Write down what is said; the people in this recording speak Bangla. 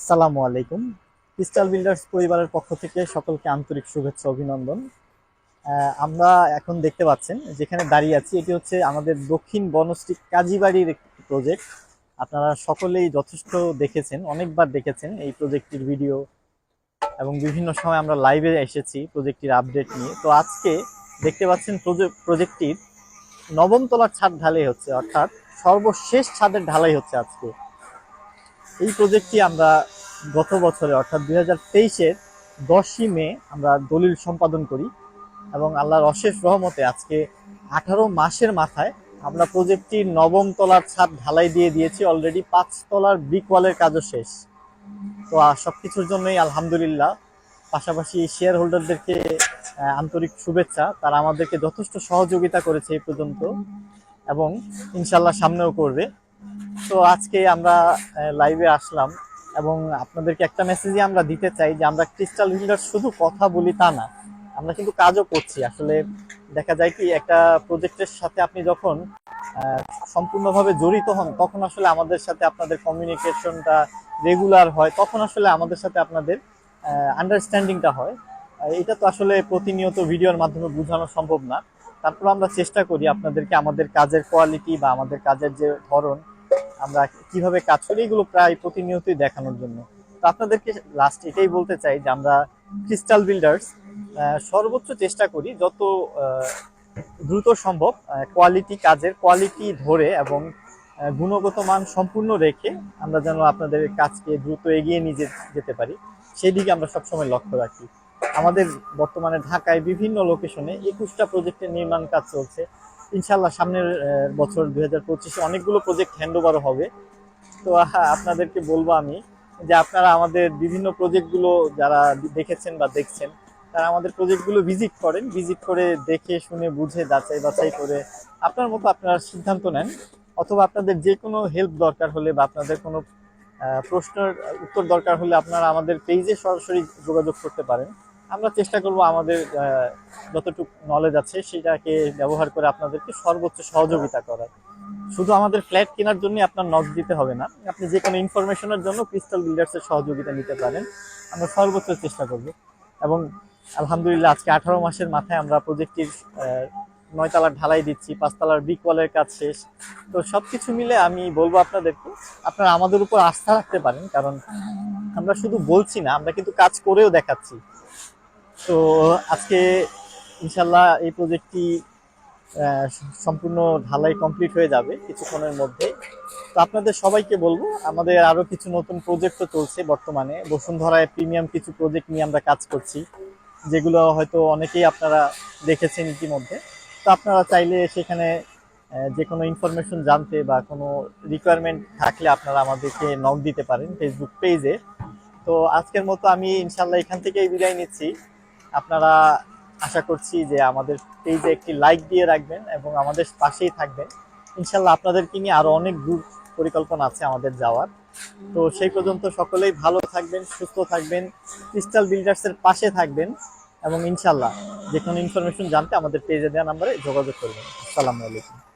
আসসালামু আলাইকুম। ক্রিস্টাল বিল্ডার্স পরিবারের পক্ষ থেকে সকলকে আন্তরিক শুভেচ্ছা, অভিনন্দন। আমরা এখন দেখতে পাচ্ছেন যেখানে দাঁড়িয়ে আছি, এটি হচ্ছে আমাদের দক্ষিণ বনশ্রী কাজীবাড়ির একটি প্রজেক্ট আপনারা সকলেই যথেষ্ট দেখেছেন, অনেকবার দেখেছেন এই প্রজেক্টটির ভিডিও এবং বিভিন্ন সময় আমরা লাইভে এসেছি প্রজেক্টটির আপডেট নিয়ে। তো আজকে দেখতে পাচ্ছেন প্রজে- প্রজেক্টটির নবম তলার ছাদ ঢালাই হচ্ছে, অর্থাৎ সর্বশেষ ছাদের ঢালাই হচ্ছে আজকে। এই প্রজেক্টটি আমরা গত বছরে, অর্থাৎ দুই হাজার তেইশের দশই মে আমরা দলিল সম্পাদন করি এবং আল্লাহর অশেষ রহমতে আজকে আঠারো মাসের মাথায় আমরা প্রজেক্টটির নবম তলার ছাদ ঢালাই দিয়ে দিয়েছি। অলরেডি পাঁচ তলার ওয়ালের কাজও শেষ। তো সব কিছুর জন্যই আলহামদুলিল্লাহ। পাশাপাশি শেয়ার হোল্ডারদেরকে আন্তরিক শুভেচ্ছা। তারা আমাদেরকে যথেষ্ট সহযোগিতা করেছে এই পর্যন্ত এবং ইনশাল্লাহ সামনেও করবে। তো আজকে আমরা লাইভে আসলাম এবং আপনাদেরকে একটা মেসেজই আমরা দিতে চাই যে আমরা ক্রিস্টাল বিল্ডার শুধু কথা বলি তা না, আমরা কিন্তু কাজও করছি। আসলে দেখা যায় কি, একটা প্রজেক্টের সাথে আপনি যখন সম্পূর্ণভাবে জড়িত হন, তখন আসলে আমাদের সাথে আপনাদের কমিউনিকেশনটা রেগুলার হয়, তখন আসলে আমাদের সাথে আপনাদের আন্ডারস্ট্যান্ডিংটা হয়। এটা তো আসলে প্রতিনিয়ত ভিডিওর মাধ্যমে বোঝানো সম্ভব না। তারপর আমরা চেষ্টা করি আপনাদেরকে আমাদের কাজের কোয়ালিটি বা আমাদের কাজের যে ধরন আমরা কীভাবে কাজ করি, এগুলো প্রায় প্রতিনিয়তই দেখানোর জন্য। তো আপনাদেরকে লাস্ট এটাই বলতে চাই যে আমরা ক্রিস্টাল বিল্ডার্স সর্বোচ্চ চেষ্টা করি যত দ্রুত সম্ভব কোয়ালিটি কাজের কোয়ালিটি ধরে এবং গুণগত মান সম্পূর্ণ রেখে আমরা যেন আপনাদের কাজকে দ্রুত এগিয়ে নিয়ে যেতে পারি। সেই দিকে আমরা সবসময় লক্ষ্য রাখি। আমাদের বর্তমানে ঢাকায় বিভিন্ন লোকেশনে একুশটা প্রজেক্টের নির্মাণ কাজ চলছে। ইনশাল্লাহ সামনের বছর দুই হাজার পঁচিশে অনেকগুলো প্রজেক্ট হ্যান্ড ওভার হবে। তো আপনাদেরকে বলব আমি যে আপনারা আমাদের বিভিন্ন প্রজেক্টগুলো যারা দেখেছেন বা দেখছেন, তারা আমাদের প্রজেক্টগুলো ভিজিট করেন। ভিজিট করে দেখে, শুনে, বুঝে, যাচাই বাছাই করে আপনার মতো আপনারা সিদ্ধান্ত নেন। অথবা আপনাদের যে কোনো হেল্প দরকার হলে বা আপনাদের কোনো প্রশ্নের উত্তর দরকার হলে আপনারা আমাদের পেজে সরাসরি যোগাযোগ করতে পারেন। আমরা চেষ্টা করব আমাদের যতটুকু নলেজ আছে সেটাকে ব্যবহার করে আপনাদেরকে সর্বোচ্চ সহযোগিতা করার। শুধু আমাদের ফ্ল্যাট কেনার জন্য আপনার নজ দিতে হবে না, আপনি যে কোনো ইনফরমেশনের জন্য ক্রিস্টাল বিল্ডার্সের সহযোগিতা নিতে পারেন। আমরা সর্বোচ্চ চেষ্টা করব। এবং আলহামদুলিল্লাহ আজকে আঠারো মাসের মাথায় আমরা প্রজেক্টটির নয়তলার ঢালাই দিচ্ছি, পাঁচতলার ব্রিক ওয়ালের কাজ শেষ। তো সব কিছু মিলে আমি বলব আপনাদেরকে, আপনারা আমাদের উপর আস্থা রাখতে পারেন, কারণ আমরা শুধু বলছি না, আমরা কিন্তু কাজ করেও দেখাচ্ছি। তো আজকে ইনশাল্লাহ এই প্রজেক্টটি সম্পূর্ণ ঢালাই কমপ্লিট হয়ে যাবে কিছুক্ষণের মধ্যে। তো আপনাদের সবাইকে বলব, আমাদের আরও কিছু নতুন প্রজেক্টও চলছে বর্তমানে। বসুন্ধরায় প্রিমিয়াম কিছু প্রজেক্ট নিয়ে আমরা কাজ করছি, যেগুলো হয়তো অনেকেই আপনারা দেখেছেন ইতিমধ্যে। তো আপনারা চাইলে সেখানে যে কোনো ইনফরমেশন জানতে বা কোনো রিকোয়ারমেন্ট থাকলে আপনারা আমাদেরকে নক দিতে পারেন ফেসবুক পেজে তো আজকের মতো আমি ইনশাল্লাহ এখান থেকেই বিদায় নিচ্ছি। আপনারা আশা করছি যে আমাদের পেজে একটি লাইক দিয়ে রাখবেন এবং আমাদের পাশেই থাকবেন। ইনশাল্লাহ আপনাদেরকে নিয়ে আরও অনেক দূর পরিকল্পনা আছে আমাদের যাওয়ার। তো সেই পর্যন্ত সকলেই ভালো থাকবেন, সুস্থ থাকবেন ক্রিস্টাল বিল্ডার্সের পাশে থাকবেন এবং ইনশাল্লাহ যে কোনো ইনফরমেশন জানতে আমাদের পেজে দেওয়া নাম্বারে যোগাযোগ করবেন। আসসালামু আলাইকুম।